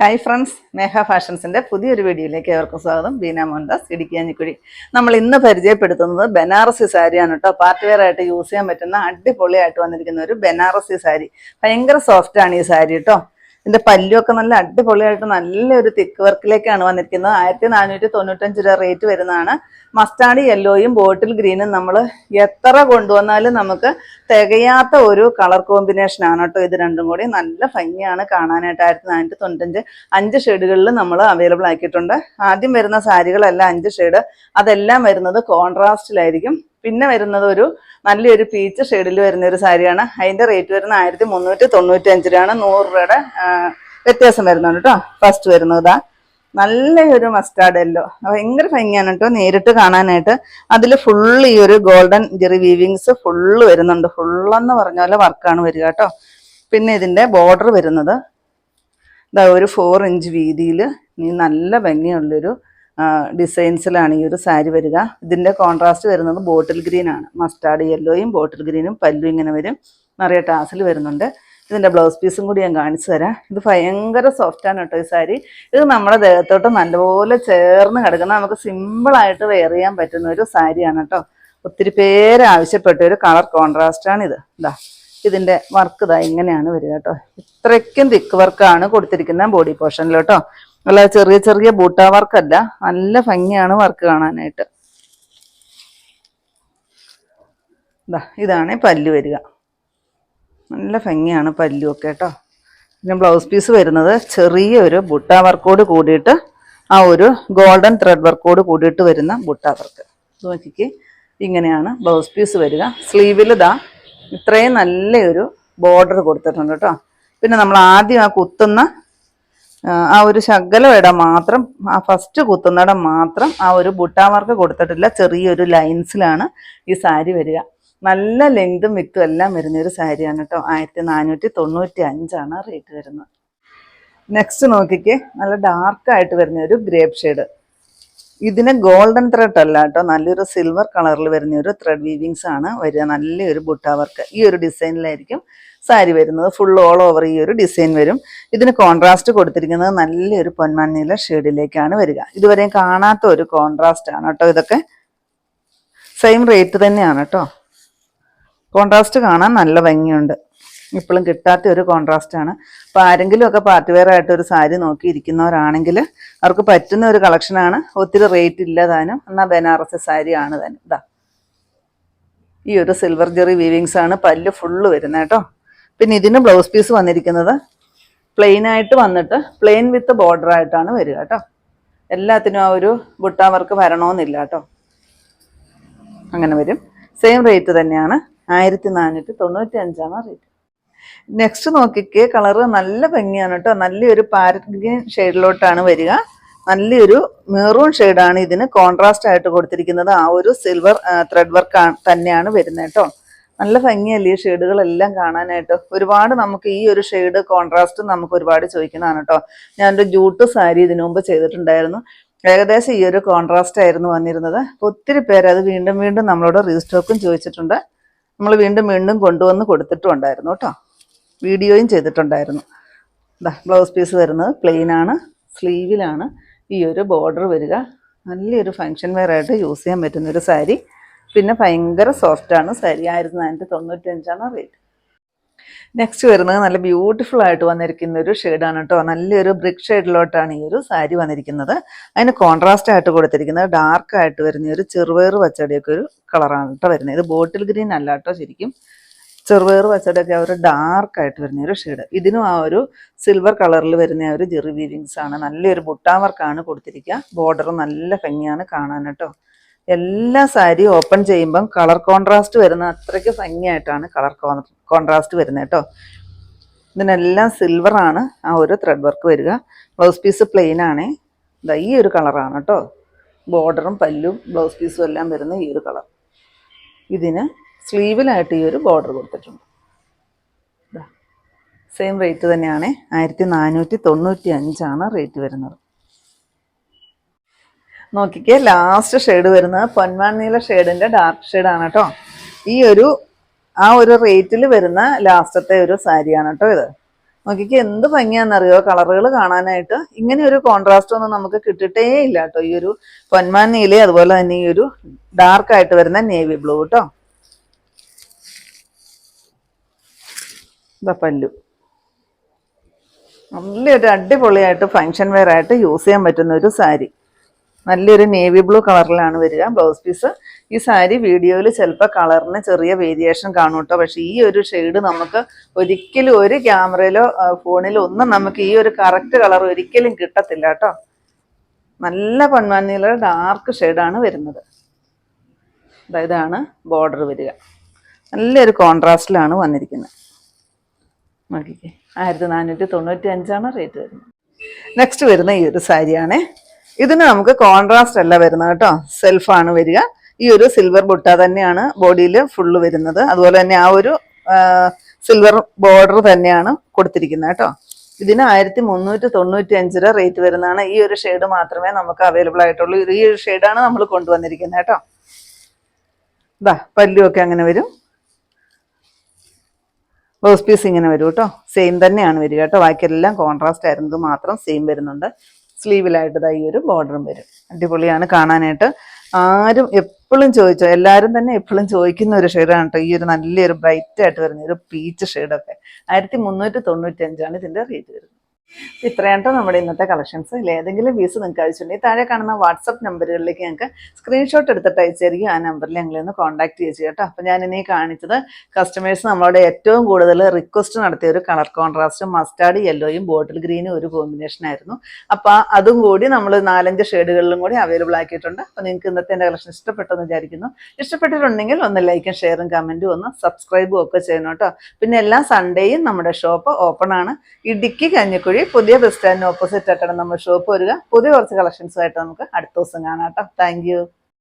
Hi friends Neha ഫാഷൻസിന്റെ പുതിയൊരു വീഡിയോയിലേക്ക് ഏവർക്കും സ്വാഗതം. ബീന മോഹൻദാസ് ഇടുക്കിയാഞ്ഞിക്കുഴി നമ്മൾ ഇന്ന് പരിചയപ്പെടുത്തുന്നത് ബനാറസി സാരിയാണ് കേട്ടോ. പാർട്ടി വെയർ ആയിട്ട് യൂസ് ചെയ്യാൻ പറ്റുന്ന അടിപൊളിയായിട്ട് വന്നിരിക്കുന്ന ഒരു ബനാറസി സാരി. ഭയങ്കര സോഫ്റ്റാണ് ഈ സാരി കേട്ടോ. ഇതിന്റെ പല്ലുമൊക്കെ നല്ല അടിപൊളിയായിട്ട് നല്ലൊരു തിക്ക് വർക്കിലേക്കാണ് വന്നിരിക്കുന്നത്. ആയിരത്തി നാനൂറ്റി തൊണ്ണൂറ്റഞ്ച് രൂപ റേറ്റ് വരുന്നതാണ്. മസ്റ്റാർഡ് യെല്ലോയും ബോട്ടിൽ ഗ്രീനും നമ്മൾ എത്ര കൊണ്ടുവന്നാലും നമുക്ക് തികയാത്ത ഒരു കളർ കോമ്പിനേഷൻ ആണ് കേട്ടോ ഇത് രണ്ടും കൂടി. നല്ല ഭംഗിയാണ് കാണാനായിട്ട്. ആയിരത്തി നാനൂറ്റി തൊണ്ണൂറ്റഞ്ച് അഞ്ച് ഷെയ്ഡുകളിൽ നമ്മൾ അവൈലബിൾ ആക്കിയിട്ടുണ്ട്. ആദ്യം വരുന്ന സാരികളല്ല അഞ്ച് ഷെയ്ഡ് അതെല്ലാം വരുന്നത് കോൺട്രാസ്റ്റിലായിരിക്കും പിന്നെ വരുന്നത് ഒരു നല്ലൊരു പീച്ച് ഷെയ്ഡിൽ വരുന്ന ഒരു സാരിയാണ്. അതിന്റെ റേറ്റ് വരുന്ന ആയിരത്തി മുന്നൂറ്റി തൊണ്ണൂറ്റി അഞ്ച് രൂപയാണ്. നൂറ് രൂപയുടെ വ്യത്യാസം വരുന്നുണ്ട് കേട്ടോ ഫസ്റ്റ് വരുന്നത് നല്ലൊരു മസ്റ്റാർഡ് യെല്ലോ ഭയങ്കര ഭംഗിയാണ് കേട്ടോ നേരിട്ട് കാണാനായിട്ട്. അതിൽ ഫുള്ള് ഈ ഒരു ഗോൾഡൻ ജെറി വീവിങ്സ് ഫുള്ള് വരുന്നുണ്ട്. ഫുള്ളെന്ന് പറഞ്ഞ പോലെ വർക്കാണ് വരിക കേട്ടോ പിന്നെ ഇതിന്റെ ബോർഡർ വരുന്നത്. ഇതാ ഒരു ഫോർ ഇഞ്ച് വീതിയിൽ നല്ല ഭംഗിയുള്ളൊരു ഡിസൈൻസിലാണ് ഈ ഒരു സാരി വരിക. ഇതിന്റെ കോൺട്രാസ്റ്റ് വരുന്നത് ബോട്ടിൽ ഗ്രീൻ ആണ്. മസ്റ്റാർഡ് യെല്ലോയും ബോട്ടിൽ ഗ്രീനും പല്ലു ഇങ്ങനെ വരും. നിറയെ ടാസിൽ വരുന്നുണ്ട്. ഇതിന്റെ ബ്ലൗസ് പീസും കൂടി ഞാൻ കാണിച്ചു തരാം. ഇത് ഭയങ്കര സോഫ്റ്റാണ് കേട്ടോ ഈ സാരി. ഇത് നമ്മുടെ ദേഹത്തോട്ട് നല്ലപോലെ ചേർന്ന് കിടക്കുന്ന നമുക്ക് സിമ്പിളായിട്ട് വെയർ ചെയ്യാൻ പറ്റുന്ന ഒരു സാരിയാണ് കേട്ടോ. ഒത്തിരി പേര് ആവശ്യപ്പെട്ട ഒരു കളർ കോൺട്രാസ്റ്റ് ആണ് ഇത്. ഇതാ ഇതിന്റെ വർക്ക് ഇതാ ഇങ്ങനെയാണ് വരിക കേട്ടോ. ഇത്രയ്ക്കും തിക്ക് വർക്കാണ് കൊടുത്തിരിക്കുന്ന ബോഡി പോർഷനിൽ കേട്ടോ. അല്ല ചെറിയ ചെറിയ ബൂട്ടാ വർക്കല്ല. നല്ല ഭംഗിയാണ് വർക്ക് കാണാനായിട്ട്. ഇതാ ഇതാണ് പല്ല് വരിക. നല്ല ഭംഗിയാണ് പല്ലും ഒക്കെ കേട്ടോ. പിന്നെ ബ്ലൗസ് പീസ് വരുന്നത് ചെറിയ ഒരു ബുട്ട വർക്കോട് കൂടിയിട്ട് ആ ഒരു ഗോൾഡൻ ത്രെഡ് വർക്കോട് കൂടിയിട്ട് വരുന്ന ബുട്ട വർക്ക്. നോക്കിക്ക്. ഇങ്ങനെയാണ് ബ്ലൗസ് പീസ് വരിക. സ്ലീവിൽ ഇതാ ഇത്രയും നല്ലൊരു ബോർഡർ കൊടുത്തിട്ടുണ്ട് കേട്ടോ. പിന്നെ നമ്മൾ ആദ്യം ആ കുത്തുന്ന ആ, ഒരു ശകലം ഇടം മാത്രം ആ ഫസ്റ്റ് കുത്തുന്നിടം മാത്രം ആ ഒരു ബുട്ടാമാർക്ക് കൊടുത്തിട്ടില്ല. ചെറിയൊരു ലൈൻസിലാണ് ഈ സാരി വരിക. നല്ല ലെങ്തും വിത്തും എല്ലാം വരുന്നൊരു സാരിയാണ് കേട്ടോ ആയിരത്തി നാനൂറ്റി തൊണ്ണൂറ്റി അഞ്ചാണ് റേറ്റ് വരുന്നത്. നെക്സ്റ്റ് നോക്കിക്കേ. നല്ല ഡാർക്കായിട്ട് വരുന്ന ഒരു ഗ്രേപ്പ് ഷെയ്ഡ് ഇതിന് ഗോൾഡൻ ത്രെഡ് അല്ല കേട്ടോ. നല്ലൊരു സിൽവർ കളറിൽ വരുന്ന ഒരു ത്രെഡ് വീവിങ്സ് ആണ് വരിക. നല്ലൊരു ബുട്ട വർക്ക് ഈ ഒരു ഡിസൈനിലായിരിക്കും സാരി വരുന്നത്. ഫുൾ ഓൾ ഓവർ ഈ ഒരു ഡിസൈൻ വരും. ഇതിന് കോൺട്രാസ്റ്റ് കൊടുത്തിരിക്കുന്നത് നല്ലൊരു പൊന്മഞ്ഞില ഷെയ്ഡിലേക്കാണ് വരിക. ഇതുവരെയും കാണാത്ത ഒരു കോൺട്രാസ്റ്റ് ആണ് കേട്ടോ ഇതൊക്കെ. സെയിം റേറ്റ് തന്നെയാണ് കേട്ടോ. കോൺട്രാസ്റ്റ് കാണാൻ നല്ല ഭംഗിയുണ്ട്. ഇപ്പോഴും കിട്ടാത്ത ഒരു കോൺട്രാസ്റ്റ് ആണ്. അപ്പോൾ ആരെങ്കിലും ഒക്കെ പാർട്ടി വെയർ ആയിട്ട് ഒരു സാരി നോക്കി ഇരിക്കുന്നവരാണെങ്കിൽ അവർക്ക് പറ്റുന്ന ഒരു കളക്ഷനാണ് ഒത്തിരി റേറ്റ് ഇല്ല താനും. എന്നാൽ ബനാറസ് സാരി ആണ് താനും. ഇതാ ഈ ഒരു സിൽവർ ജെറി വീവിങ്സ് ആണ് പല്ല് ഫുള്ള് വരുന്നത് കേട്ടോ. പിന്നെ ഇതിന് ബ്ലൗസ് പീസ് വന്നിരിക്കുന്നത്. പ്ലെയിൻ ആയിട്ട് വന്നിട്ട് പ്ലെയിൻ വിത്ത് ബോർഡർ ആയിട്ടാണ് വരിക കേട്ടോ. എല്ലാത്തിനും ആ ഒരു ബുട്ടാ വർക്ക് വരണമെന്നില്ല കേട്ടോ. അങ്ങനെ വരും. സെയിം റേറ്റ് തന്നെയാണ്. ആയിരത്തി നാനൂറ്റി തൊണ്ണൂറ്റി അഞ്ചാണ് റേറ്റ് നെക്സ്റ്റ് നോക്കിക്കേ കളറ് നല്ല ഭംഗിയാണ് കേട്ടോ. നല്ലൊരു പാരറ്റ് ഗ്രീൻ ഷെയ്ഡിലോട്ടാണ് വരിക. നല്ലൊരു മെറൂൺ ഷെയ്ഡാണ് ഇതിന് കോൺട്രാസ്റ്റ് ആയിട്ട് കൊടുത്തിരിക്കുന്നത്. ആ ഒരു സിൽവർ ത്രെഡ് വർക്ക് തന്നെയാണ് വരുന്നത് കേട്ടോ. നല്ല ഭംഗിയല്ലേ ഈ ഷെയ്ഡുകളെല്ലാം കാണാനായിട്ട്? ഒരുപാട് നമുക്ക് ഈ ഒരു ഷെയ്ഡ് കോൺട്രാസ്റ്റ് നമുക്ക് ഒരുപാട് ചോദിക്കുന്നതാണ് കേട്ടോ. ഞാനൊരു ജൂട്ട് സാരി ഇതിനു മുമ്പ് ചെയ്തിട്ടുണ്ടായിരുന്നു. ഏകദേശം ഈ ഒരു കോൺട്രാസ്റ്റ് ആയിരുന്നു വന്നിരുന്നത്. ഒത്തിരി പേര് അത് വീണ്ടും വീണ്ടും നമ്മളോട് റീസ്റ്റോക്കും ചോദിച്ചിട്ടുണ്ട്. നമ്മൾ വീണ്ടും വീണ്ടും കൊണ്ടുവന്ന് കൊടുത്തിട്ടുണ്ടായിരുന്നു കേട്ടോ. വീഡിയോയും ചെയ്തിട്ടുണ്ടായിരുന്നു. ബ്ലൗസ് പീസ് വരുന്നത് പ്ലെയിൻ ആണ് സ്ലീവിലാണ് ഈ ഒരു ബോർഡർ വരിക. നല്ലൊരു ഫങ്ഷൻ വെയർ ആയിട്ട് യൂസ് ചെയ്യാൻ പറ്റുന്നൊരു സാരി പിന്നെ ഭയങ്കര സോഫ്റ്റ് ആണ്. സാരി ആയിരത്തി നാനൂറ്റി തൊണ്ണൂറ്റി അഞ്ചാണ് റേറ്റ് നെക്സ്റ്റ് വരുന്നത് നല്ല ബ്യൂട്ടിഫുൾ ആയിട്ട് വന്നിരിക്കുന്ന ഒരു ഷെയ്ഡാണ് കേട്ടോ. നല്ലൊരു ബ്രിക്ക് ഷെയ്ഡിലോട്ടാണ് ഈ ഒരു സാരി വന്നിരിക്കുന്നത്. അതിന് കോൺട്രാസ്റ്റ് ആയിട്ട് കൊടുത്തിരിക്കുന്നത്. ഡാർക്ക് ആയിട്ട് വരുന്ന ഒരു ചെറുപയർ പച്ചടിയൊക്കെ ഒരു കളറാണ് കേട്ടോ വരുന്നത്. ഇത് ബോട്ടിൽ ഗ്രീൻ അല്ല കേട്ടോ ശരിക്കും. ചെറുപയർ പച്ചടിയൊക്കെ ആ ഒരു ഡാർക്ക് ആയിട്ട് വരുന്ന ഒരു ഷെയ്ഡ് ഇതിനും ആ ഒരു സിൽവർ കളറിൽ വരുന്ന ആ ഒരു ജെറി വീവിങ്സ് ആണ്. നല്ലൊരു ബുട്ടാ വർക്കാണ് കൊടുത്തിരിക്കുക ബോർഡർ നല്ല ഭംഗിയാണ് കാണാൻ കേട്ടോ. എല്ലാ സാരിയും ഓപ്പൺ ചെയ്യുമ്പം കളർ കോൺട്രാസ്റ്റ് വരുന്ന അത്രയ്ക്ക് ഭംഗിയായിട്ടാണ് കളർ കോൺട്രാസ്റ്റ് വരുന്നത് കേട്ടോ. ഇതിനെല്ലാം സിൽവർ ആണ് ആ ഒരു ത്രെഡ് വർക്ക് വരിക. ബ്ലൗസ് പീസ് പ്ലെയിൻ ആണേ. ഈ ഒരു കളറാണ് കേട്ടോ. ബോർഡറും പല്ലും ബ്ലൗസ് പീസും എല്ലാം വരുന്ന ഈ ഒരു കളർ ഇതിന് സ്ലീവിലായിട്ട് ഈ ഒരു ബോർഡർ കൊടുത്തിട്ടുണ്ട്. സെയിം റേറ്റ് തന്നെയാണ്. ആയിരത്തി നാനൂറ്റി തൊണ്ണൂറ്റി അഞ്ചാണ് റേറ്റ് വരുന്നത്. നോക്കിക്കേ ലാസ്റ്റ് ഷെയ്ഡ് വരുന്നത് പൊന്മാൻ നീല ഷെയ്ഡിന്റെ ഡാർക്ക് ഷെയ്ഡാണ് കേട്ടോ. ഈ ഒരു ആ ഒരു റേറ്റിൽ വരുന്ന ലാസ്റ്റത്തെ ഒരു സാരിയാണ് കേട്ടോ ഇത്. നോക്കിക്കേ എന്ത് ഭംഗിയാണെന്നറിയോ? കളറുകൾ കാണാനായിട്ട് ഇങ്ങനെ ഒരു കോൺട്രാസ്റ്റ് ഒന്നും നമുക്ക് കിട്ടിയിട്ടേ ഇല്ല കേട്ടോ. ഈ ഒരു പൊന്മാൻ നീല അതുപോലെ തന്നെ ഈ ഒരു ഡാർക്ക് ആയിട്ട് വരുന്ന നേവി ബ്ലൂ കേട്ടോ ഇതാ പല്ലു. നല്ലൊരു അടിപൊളിയായിട്ട് ഫങ്ഷൻ വെയർ ആയിട്ട് യൂസ് ചെയ്യാൻ പറ്റുന്ന ഒരു സാരി. നല്ലൊരു നേവി ബ്ലൂ കളറിലാണ് വരിക. Blouse piece. ഈ സാരി വീഡിയോയിൽ ചിലപ്പോൾ കളറിന് ചെറിയ വേരിയേഷൻ കാണും കേട്ടോ പക്ഷേ ഈ ഒരു ഷെയ്ഡ് നമുക്ക് ഒരിക്കലും ഒരു ക്യാമറയിലോ ഫോണിലോ ഒന്നും നമുക്ക് ഈ ഒരു കറക്റ്റ് കളർ ഒരിക്കലും കിട്ടത്തില്ല കേട്ടോ നല്ല പൺമാനിയിലെ ഡാർക്ക് ഷെയ്ഡാണ് വരുന്നത്. ഇതാണ് ബോർഡർ വരിക. നല്ലൊരു കോൺട്രാസ്റ്റിലാണ് വന്നിരിക്കുന്നത്. നോക്കിക്കേ. ആയിരത്തി നാനൂറ്റി തൊണ്ണൂറ്റി അഞ്ചാണ് റേറ്റ് വരുന്നത്. നെക്സ്റ്റ് വരുന്ന ഈ ഒരു സാരിയാണ്. ഇതിന് നമുക്ക് കോൺട്രാസ്റ്റ് അല്ല വരുന്നത് കേട്ടോ. സെൽഫാണ് വരിക. ഈ ഒരു സിൽവർ ബുട്ട തന്നെയാണ് ബോഡിയിൽ ഫുള്ള് വരുന്നത്. അതുപോലെ തന്നെ ആ ഒരു സിൽവർ ബോർഡർ തന്നെയാണ് കൊടുത്തിരിക്കുന്നത് കേട്ടോ. ഇതിന് ആയിരത്തി മുന്നൂറ്റി തൊണ്ണൂറ്റി അഞ്ച് രൂപ റേറ്റ് വരുന്നതാണ്. ഈ ഒരു ഷെയ്ഡ് മാത്രമേ നമുക്ക് അവൈലബിൾ ആയിട്ടുള്ളൂ. ഈ ഒരു ഷെയ്ഡാണ് നമ്മൾ കൊണ്ടുവന്നിരിക്കുന്നത് കേട്ടോ. ഇതാ പല്ലുമൊക്കെ അങ്ങനെ വരും. ബ്ലൗസ് പീസ് ഇങ്ങനെ വരും കേട്ടോ. സെയിം തന്നെയാണ് വരിക കേട്ടോ. ബാക്കിയെല്ലാം കോൺട്രാസ്റ്റ് ആയിരുന്നത് മാത്രം സെയിം വരുന്നുണ്ട്. സ്ലീവിലായിട്ട് ഈ ഒരു ബോർഡറും വരും. അടിപൊളിയാണ് കാണാനായിട്ട്. ആരും എപ്പോഴും ചോദിച്ചോ എല്ലാവരും തന്നെ എപ്പോഴും ചോദിക്കുന്ന ഒരു ഷെയ്ഡാണ് കേട്ടോ. ഈ ഒരു നല്ലൊരു ബ്രൈറ്റ് ആയിട്ട് വരുന്ന ഒരു പീച്ച് ഷെയ്ഡൊക്കെ ആയിരത്തി മുന്നൂറ്റി തൊണ്ണൂറ്റി അഞ്ചാണ് ഇതിന്റെ റേറ്റ് വരുന്നത്. ഇത്രയാണ് കേട്ടോ നമ്മുടെ ഇന്നത്തെ കളക്ഷൻസ് അല്ലെ ഏതെങ്കിലും പീസ് നിങ്ങൾക്ക് ആവശ്യമുണ്ടെങ്കിൽ താഴെ കാണുന്ന വാട്സപ്പ് നമ്പറുകളിലേക്ക് ഞങ്ങൾക്ക് സ്ക്രീൻഷോട്ട് എടുത്തിട്ട് അയച്ചായിരിക്കും ആ നമ്പറിൽ ഞങ്ങളെ ഒന്ന് കോൺടാക്ട് ചെയ്യുക കേട്ടോ അപ്പോൾ ഞാൻ ഇനി കാണിച്ചത് കസ്റ്റമേഴ്സ് നമ്മളോട് ഏറ്റവും കൂടുതൽ റിക്വസ്റ്റ് നടത്തിയ ഒരു കളർ കോൺട്രാസ്റ്റ് മസ്റ്റാർഡ് യെല്ലോയും ബോട്ടിൽ ഗ്രീനും ഒരു കോമ്പിനേഷൻ ആയിരുന്നു. അപ്പോൾ അതും കൂടി നമ്മൾ നാലഞ്ച് ഷെയ്ഡുകളിലും കൂടി അവൈലബിൾ ആക്കിയിട്ടുണ്ട്. അപ്പോൾ നിങ്ങൾക്ക് ഇന്നത്തെ എന്റെ കളക്ഷൻ ഇഷ്ടപ്പെട്ടെന്ന് വിചാരിക്കുന്നു. ഇഷ്ടപ്പെട്ടിട്ടുണ്ടെങ്കിൽ ഒന്ന് ലൈക്കും ഷെയറും കമന്റും ഒന്ന് സബ്സ്ക്രൈബും ഒക്കെ ചെയ്യണം കേട്ടോ പിന്നെ എല്ലാ സൺഡേയും നമ്മുടെ ഷോപ്പ് ഓപ്പൺ ആണ്. ഇടുക്കി കഞ്ഞിക്കുഴി പുതിയ ബസ് സ്റ്റാൻഡിന് ഓപ്പോസിറ്റ് ആയിട്ടാണ് നമ്മൾ ഷോപ്പ് വരിക. പുതിയ കുറച്ച് കളക്ഷൻസുമായിട്ട് നമുക്ക് അടുത്ത ദിവസം കാണാം കേട്ടോ. താങ്ക്